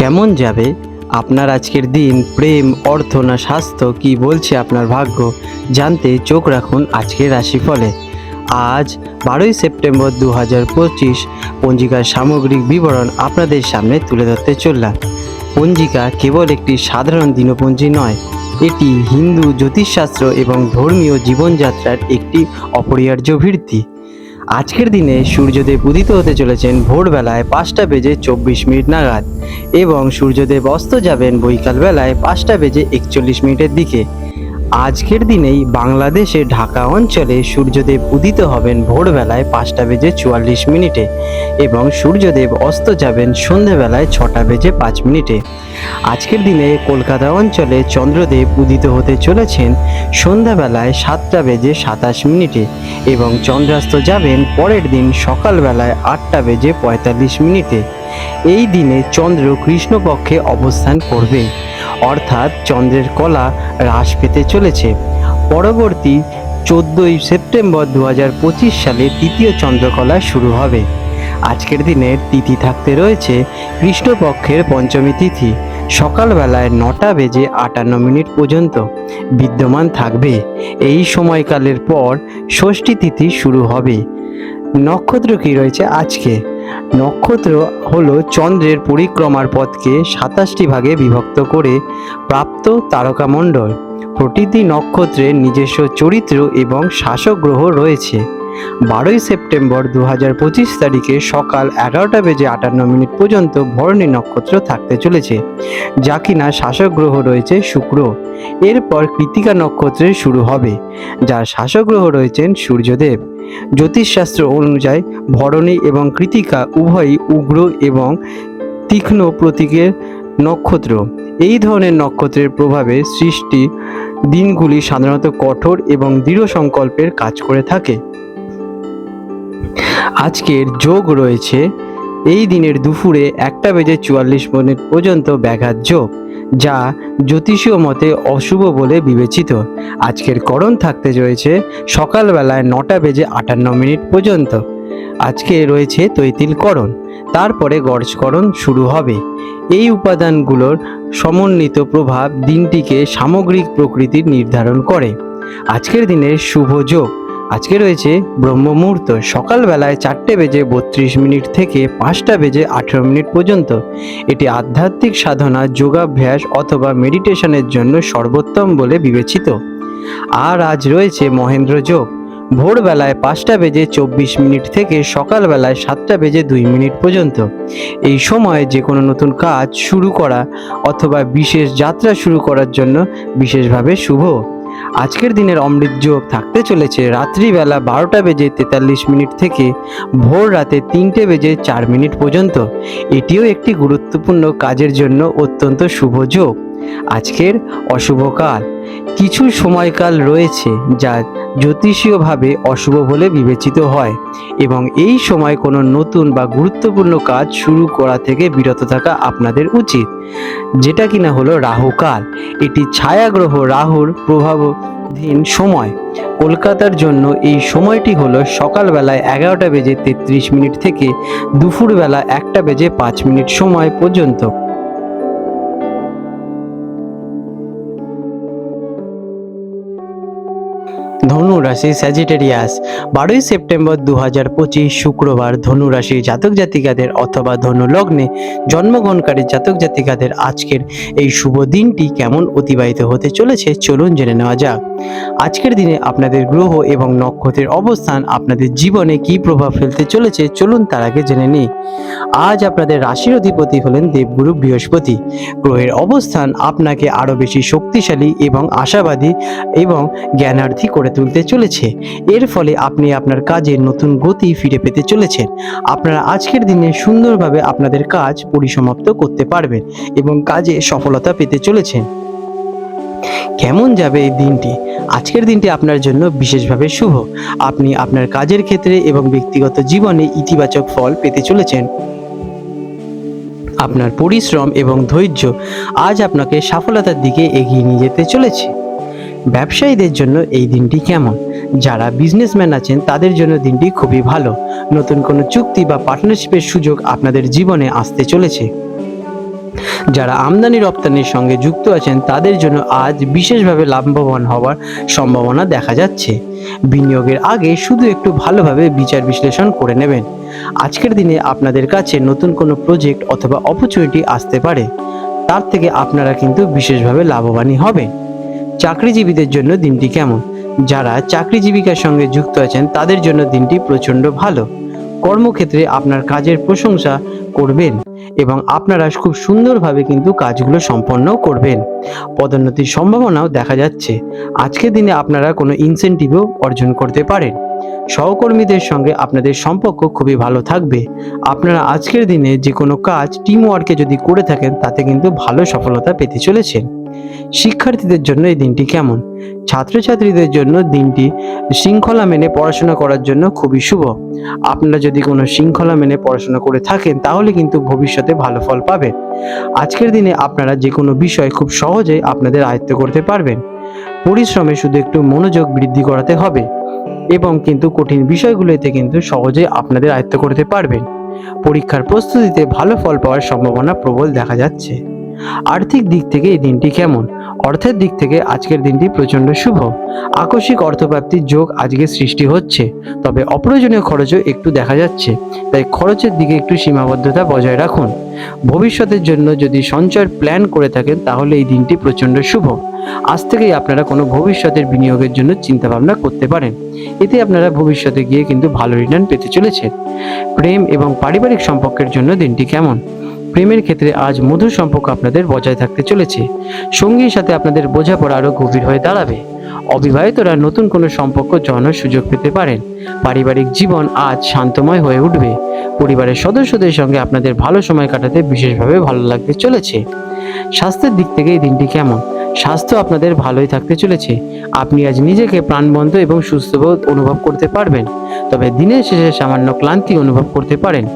কেমন যাবে? আপনার আজকের দিন প্রেম, অর্থ না স্বাস্থ্য? কি বলছে আপনার ভাগ্য? জানতে চোখ রাখুন আজকের রাশিফলে। আজ বারোই সেপ্টেম্বর দু হাজার পঁচিশ, পঞ্জিকার সামগ্রিক বিবরণ আপনাদের সামনে তুলে ধরতে চললাম। পঞ্জিকা কেবল একটি সাধারণ দিনপঞ্জি নয়, এটি হিন্দু জ্যোতিষশাস্ত্র এবং ধর্মীয় জীবনযাত্রার একটি অপরিহার্য ভিত্তি। আজকের দিনে সূর্যদেব উদিত হতে চলেছেন ভোরবেলায় পাঁচটা বেজে চব্বিশ মিনিট নাগাদ এবং সূর্যদেব অস্ত যাবেন বৈকালবেলায় পাঁচটা বেজে একচল্লিশ মিনিটের দিকে। আজকের দিনেই বাংলাদেশে ঢাকা অঞ্চলে সূর্যদেব উদিত হবেন ভোরবেলায় পাঁচটা বেজে চুয়াল্লিশ মিনিটে এবং সূর্যদেব অস্ত যাবেন সন্ধেবেলায় ছটা বেজে পাঁচ মিনিটে। আজকের দিনে কলকাতা অঞ্চলে চন্দ্রদেব উদিত হতে চলেছেন সন্ধ্যাবেলায় সাতটা বেজে সাতাশ মিনিটে এবং চন্দ্রাস্ত যাবেন পরের দিন সকালবেলায় আটটা বেজে পঁয়তাল্লিশ মিনিটে। এই দিনে চন্দ্র কৃষ্ণপক্ষে অবস্থান করবে। অর্থাৎ চন্দ্রের কলা হ্রাস পেতে চলেছে। পরবর্তী চোদ্দোই সেপ্টেম্বর দু পঁচিশ সালে তৃতীয় চন্দ্রকলা শুরু হবে। আজকের দিনের তিথি থাকতে রয়েছে কৃষ্ণপক্ষের পঞ্চমী তিথি। সকালবেলায় নটা বেজে আটান্ন মিনিট পর্যন্ত বিদ্যমান থাকবে। এই সময়কালের পর ষষ্ঠী তিথি শুরু হবে। নক্ষত্র কি রয়েছে আজকে। নক্ষত্র হলো চন্দ্রের পরিক্রমার পথকে সাতাশটি ভাগে বিভক্ত করে প্রাপ্ত তারকামণ্ডল। প্রতিটি নক্ষত্রের নিজস্ব চরিত্র এবং শাসক গ্রহ রয়েছে। বারোই সেপ্টেম্বর দু হাজার পঁচিশ তারিখে সকাল এগারোটা বেজে আটান্ন মিনিট পর্যন্ত ভরণী নক্ষত্র থাকতে চলেছে, যা কিনা শাসক গ্রহ রয়েছে শুক্র। এরপর কৃতিকা নক্ষত্রের শুরু হবে, যার শাসক গ্রহ রয়েছেন সূর্যদেব। জ্যোতিষশাস্ত্র অনুযায়ী ভরণী এবং কৃতিকা উভয়ই উগ্র এবং তীক্ষ্ণ প্রতীকের নক্ষত্র। এই ধরনের নক্ষত্রের প্রভাবে সৃষ্টি দিনগুলি সাধারণত কঠোর এবং দৃঢ় সংকল্পের কাজ করে থাকে। আজকের যোগ রয়েছে। এই দিনের দুপুরে একটা বেজে চুয়াল্লিশ মিনিট পর্যন্ত ব্যাঘাত যোগ, যা জ্যোতিষীয় মতে অশুভ বলে বিবেচিত। আজকের করণ থাকতে রয়েছে সকালবেলায় নটা বেজে আটান্ন মিনিট পর্যন্ত। আজকে রয়েছে তৈতিলকরণ তারপরে গর্জকরণ শুরু হবে। এই উপাদানগুলোর সমন্বিত প্রভাব দিনটিকে সামগ্রিক প্রকৃতির নির্ধারণ করে। আজকের দিনের শুভ যোগ আজকে রয়েছে ব্রহ্ম মুহূর্ত সকালবেলায় চারটে বেজে বত্রিশ মিনিট থেকে পাঁচটা বেজে আঠেরো মিনিট পর্যন্ত। এটি আধ্যাত্মিক সাধনা, যোগাভ্যাস অথবা মেডিটেশনের জন্য সর্বোত্তম বলে বিবেচিত। আর আজ রয়েছে মহেন্দ্র যোগ। ভোরবেলায় পাঁচটা বেজে চব্বিশ মিনিট থেকে সকালবেলায় সাতটা বেজে দুই মিনিট পর্যন্ত। এই সময়ে যে কোনো নতুন কাজ শুরু করা অথবা বিশেষ যাত্রা শুরু করার জন্য বিশেষভাবে শুভ। আজকের দিনের অমৃত যোগ থাকতে চলেছে রাত্রিবেলা বারোটা বেজে তেতাল্লিশ মিনিট থেকে ভোর রাতে তিনটে বেজে চার মিনিট পর্যন্ত। এটিও একটি গুরুত্বপূর্ণ কাজের জন্য অত্যন্ত শুভ যোগ আজকের অশুভ কাল। কিছু সময়কাল রয়েছে যা জ্যোতিষীয়ভাবে অশুভ বলে বিবেচিত হয় এবং এই সময় কোনো নতুন বা গুরুত্বপূর্ণ কাজ শুরু করা থেকে বিরত থাকা আপনাদের উচিত। যেটা কিনা হলো রাহুকাল এটি ছায়াগ্রহ রাহুর প্রভাবাধীন সময়। কলকাতার জন্য এই সময়টি হলো সকালবেলায় এগারোটা বেজে তেত্রিশ মিনিট থেকে দুপুরবেলা একটা বেজে পাঁচ মিনিট সময় পর্যন্ত। ধনু রাশি স্যাজিটেরিয়াস বারোই সেপ্টেম্বর দু হাজার পঁচিশ শুক্রবার ধনু রাশির জাতক জাতিকাদের অথবা ধনু লগ্নে জন্মগ্রহণকারী জাতক জাতিকাদের আজকের এই শুভ দিনটি কেমন অতিবাহিত হতে চলেছে চলুন জেনে নেওয়া যাক। আজকের দিনে আপনাদের গ্রহ এবং নক্ষত্রের অবস্থান, আপনাদের জীবনে কী প্রভাব ফেলতে চলেছে চলুন তার আগে জেনে নিই। আজ আপনাদের রাশির অধিপতি হলেন দেবগুরু বৃহস্পতি। গ্রহের অবস্থান আপনাকে আরও বেশি শক্তিশালী এবং আশাবাদী এবং জ্ঞানার্থী করে তুলতে চলেছে। এর ফলে আপনি আপনার কাজে নতুন গতি ফিরে পেতে চলেছেন। আপনারা আজকের দিনে সুন্দরভাবে আপনাদের কাজ পরিসমাপ্ত করতে পারবেন এবং কাজে সফলতা পেতে চলেছেন। কেমন যাবে এই দিনটি? আজকের দিনটি আপনার জন্য বিশেষভাবে শুভ। আপনি আপনার কাজের ক্ষেত্রে এবং ব্যক্তিগত জীবনে ইতিবাচক ফল পেতে চলেছেন। আপনার পরিশ্রম এবং ধৈর্য আজ আপনাকে সফলতার দিকে এগিয়ে নিয়ে যেতে চলেছে। ব্যবসায়ীদের জন্য এই দিনটি কেমন? যারা বিজনেসম্যান আছেন, তাদের জন্য দিনটি খুবই ভালো। নতুন কোনো চুক্তি বা পার্টনারশিপের সুযোগ আপনাদের জীবনে আসতে চলেছে। যারা আমদানি রপ্তানির সঙ্গে যুক্ত আছেন, তাদের জন্য আজ বিশেষভাবে লাভবান হওয়ার সম্ভাবনা দেখা যাচ্ছে। বিনিয়োগের আগে শুধু একটু ভালোভাবে বিচার বিশ্লেষণ করে নেবেন। আজকের দিনে আপনাদের কাছে নতুন কোনো প্রজেক্ট অথবা অপরচুনিটি আসতে পারে, তার থেকে আপনারা কিন্তু বিশেষভাবে লাভবানই হবেন। চাকরিজীবীদের জন্য দিনটি কেমন? যারা চাকরিজীবিকার সঙ্গে যুক্ত আছেন, তাদের জন্য দিনটি প্রচণ্ড ভালো। কর্মক্ষেত্রে আপনার কাজের প্রশংসা করবেন এবং আপনারা খুব সুন্দরভাবে কিন্তু কাজগুলো সম্পন্ন করবেন। পদোন্নতির সম্ভাবনাও দেখা যাচ্ছে। আজকের দিনে আপনারা কোনো ইনসেন্টিভও অর্জন করতে পারেন। সহকর্মীদের সঙ্গে আপনাদের সম্পর্ক খুবই ভালো থাকবে। আপনারা আজকের দিনে যে কোনো কাজ টিম ওয়ার্কে যদি করে থাকেন, তাতে কিন্তু ভালো সফলতা পেতে চলেছেন। শিক্ষার্থীদের জন্য এই দিনটি কেমন? ছাত্রছাত্রীদের জন্য দিনটি শৃঙ্খলা মেনে পড়াশোনা করার জন্য খুবই শুভ। আপনারা যদি কোনো শৃঙ্খলা মেনে পড়াশোনা করে থাকেন, তাহলে কিন্তু ভবিষ্যতে ভালো ফল পাবে আজকের দিনে আপনারা যে কোনো বিষয় খুব সহজেই আপনাদের আয়ত্ত করতে পারবেন। পরিশ্রমে শুধু একটু মনোযোগ বৃদ্ধি করাতে হবে এবং কিন্তু কঠিন বিষয়গুলোতে কিন্তু সহজে আপনাদের আয়ত্ত করতে পারবেন। পরীক্ষার প্রস্তুতিতে ভালো ফল পাওয়ার সম্ভাবনা প্রবল দেখা যাচ্ছে। আর্থিক দিক থেকে এই দিনটি কেমন? অর্থের দিক থেকে আজকের দিনটি প্রচণ্ড শুভ। আকস্মিক অর্থপ্রাপ্তির যোগ আজকে সৃষ্টি হচ্ছে, তবে অপ্রয়োজনীয় খরচও একটু দেখা যাচ্ছে, তাই খরচের দিকে একটু সীমাবদ্ধতা বজায় রাখুন। ভবিষ্যতের জন্য যদি সঞ্চয়ের প্ল্যান করে থাকেন, তাহলে এই দিনটি প্রচণ্ড শুভ। আজ থেকেই আপনারা কোনো ভবিষ্যতের বিনিয়োগের জন্য চিন্তা ভাবনা করতে পারেন। এতে আপনারা ভবিষ্যতে গিয়ে কিন্তু ভালো রিটার্ন পেতে চলেছেন। প্রেম এবং পারিবারিক সম্পর্কের জন্য দিনটি কেমন? প্রেমের ক্ষেত্রে আজ মধুর সম্পর্ক আপনাদের বজায় থাকতে চলেছে। সঙ্গীর সাথে আপনাদের বোঝাপড়া আরও গভীর হয়ে দাঁড়াবে। অবিবাহিতরা নতুন কোনো সম্পর্ক জড়ানোর সুযোগ পেতে পারেন। পারিবারিক জীবন আজ শান্তময় হয়ে উঠবে। পরিবারের সদস্যদের সঙ্গে আপনাদের ভালো সময় কাটাতে বিশেষভাবে ভালো লাগতে চলেছে। স্বাস্থ্যের দিক থেকে এই দিনটি কেমন? স্বাস্থ্য আপনাদের ভালোই থাকতে চলেছে। আপনি আজ নিজেকে প্রাণবন্ত এবং সুস্থবোধ অনুভব করতে পারবেন। তবে দিনের শেষে সামান্য ক্লান্তি অনুভব করতে পারেন।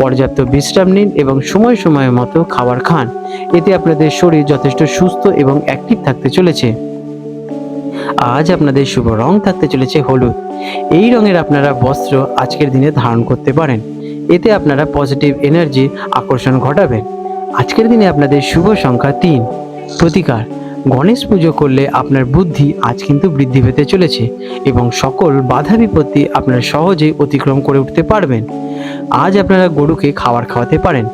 পর্যাপ্ত বিশ্রাম নিন এবং সময় সময় মতো খাবার খান। এতে আপনাদের শরীর যথেষ্ট সুস্থ এবং অ্যাক্টিভ থাকতে চলেছে। আজ আপনাদের শুভ রং থাকতে চলেছে হলুদ। এই রঙের আপনারা বস্ত্র আজকের দিনে ধারণ করতে পারেন। এতে আপনারা পজিটিভ এনার্জি আকর্ষণ ঘটাবেন। আজকের দিনে আপনাদের শুভ সংখ্যা তিন। প্রতিকার, গণেশ পুজো করলে আপনার বুদ্ধি আজ কিন্তু বৃদ্ধি পেতে চলেছে এবং সকল বাধা বিপত্তি আপনারা সহজেই অতিক্রম করে উঠতে পারবেন। আজ আপনারা গরুকে খাবার খাওয়াতে পারেন।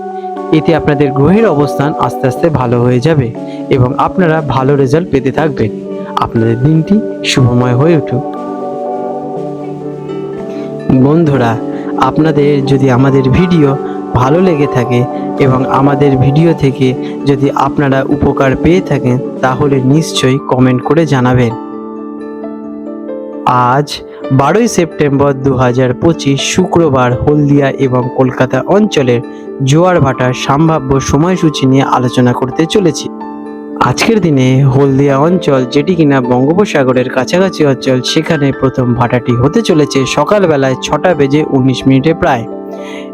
এতে আপনাদের গ্রহের অবস্থান আস্তে আস্তে ভালো হয়ে যাবে এবং আপনারা ভালো রেজাল্ট পেতে থাকবেন। আপনাদের দিনটি শুভময় হয়ে উঠুক। বন্ধুরা, আপনাদের যদি আমাদের ভিডিও ভালো লেগে থাকে এবং আমাদের ভিডিও থেকে যদি আপনারা উপকার পেয়ে থাকেন, তাহলে নিশ্চয়ই কমেন্ট করে জানাবেন। আজ বারোই সেপ্টেম্বর দু হাজার পঁচিশ শুক্রবার হলদিয়া এবং কলকাতা অঞ্চলের জোয়ার ভাটার সম্ভাব্য সময়সূচি নিয়ে আলোচনা করতে চলেছি। আজকের দিনে হলদিয়া অঞ্চল যেটি কিনা বঙ্গোপসাগরের কাছাকাছি অঞ্চল, সেখানে প্রথম ভাটাটি হতে চলেছে সকালবেলায় ছটা বেজে উনিশ মিনিটে প্রায়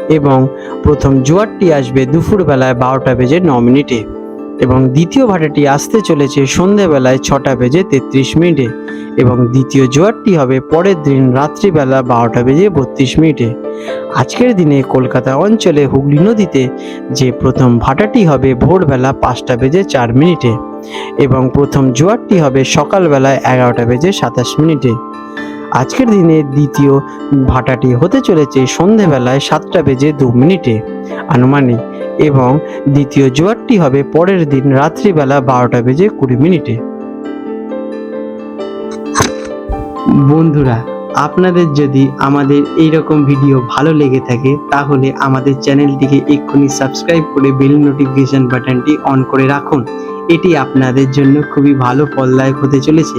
এবং প্রথম জোয়ারটি আসবে দুপুরবেলায় বারোটা বেজে ন মিনিটে। এবং দ্বিতীয় ভাটাটি আসতে চলেছে সন্ধেবেলায় ছটা বেজে তেত্রিশ মিনিটে এবং দ্বিতীয় জোয়ারটি হবে পরের দিন রাত্রিবেলা বারোটা বেজে বত্রিশ মিনিটে। আজকের দিনে কলকাতা অঞ্চলে হুগলি নদীতে যে প্রথম ভাটাটি হবে ভোরবেলা পাঁচটা বেজে চার মিনিটে এবং প্রথম জোয়ারটি হবে সকালবেলায় এগারোটা বেজে সাতাশ মিনিটে। আজকের দিনে দ্বিতীয় ভাটাটি হতে চলেছে সন্ধেবেলায় সাতটা বেজে দু মিনিটে। আনুমানিক এবং দ্বিতীয় জোয়ারটি হবে পরের দিন রাত্রিবেলা বারোটা বেজে কুড়ি মিনিটে। বন্ধুরা, আপনাদের যদি আমাদের এই রকম ভিডিও ভালো লেগে থাকে, তাহলে আমাদের চ্যানেলটিকে এক্ষুনি সাবস্ক্রাইব করে বেল নোটিফিকেশন বাটনটি অন করে রাখুন। এটি আপনাদের জন্য খুবই ভালো ফলদায়ক হতে চলেছে।